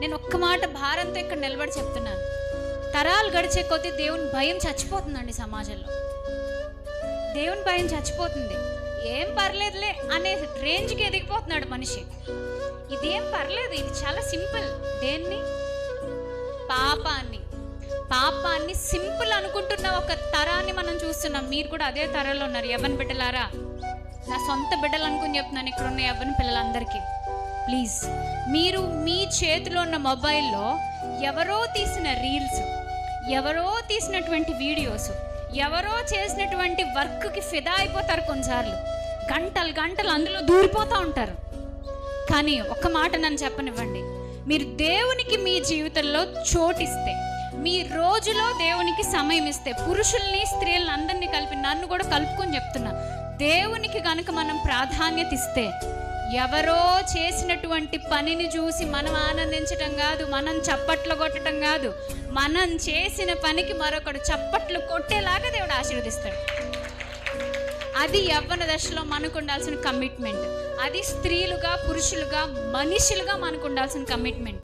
నేను ఒక్క మాట భారంతో ఇక్కడ నిలబడి చెప్తున్నాను. తరాలు గడిచే కొద్దీ దేవుని భయం చచ్చిపోతుందండి సమాజంలో. దేవుని భయం చచ్చిపోతుంది. ఏం పర్లేదులే అనే రేంజ్కి ఎదిగిపోతున్నాడు మనిషి. ఇదేం పర్లేదు ఇది చాలా సింపుల్. దేన్ని? పాపాన్ని. పాపాన్ని సింపుల్ అనుకుంటున్న ఒక తరాన్ని మనం చూస్తున్నాం. మీరు కూడా అదే తరంలో ఉన్నారు. ఎవరిని బిడ్డలారా? నా సొంత బిడ్డలు అనుకుని చెప్తున్నాను. ఇక్కడ ఉన్న ఎవరిని పిల్లలందరికీ. ప్లీజ్. మీరు మీ చేతిలో ఉన్న మొబైల్లో ఎవరో తీసిన రీల్స్ ఎవరో తీసినటువంటి వీడియోస్ ఎవరో చేసినటువంటి వర్క్కి ఫిదా అయిపోతారు కొన్నిసార్లు. గంటలు గంటలు అందులో దూరిపోతూ ఉంటారు. కానీ ఒక్క మాట నన్ను చెప్పనివ్వండి. మీరు దేవునికి మీ జీవితంలో చోటిస్తే మీ రోజులో దేవునికి సమయం ఇస్తే పురుషుల్ని స్త్రీలను అందరినీ కలిపి నన్ను కూడా కలుపుకొని చెప్తున్నా. దేవునికి కనుక మనం ప్రాధాన్యత ఇస్తే ఎవరో చేసినటువంటి పనిని చూసి మనం ఆనందించటం కాదు మనం చప్పట్లు కొట్టడం కాదు. మనం చేసిన పనికి మరొకడు చప్పట్లు కొట్టేలాగా దేవుడు ఆశీర్వదిస్తాడు. అది యవ్వన దశలో మనకు ఉండాల్సిన కమిట్మెంట్ అది స్త్రీలుగా పురుషులుగా మనుషులుగా మనకు ఉండాల్సిన కమిట్మెంట్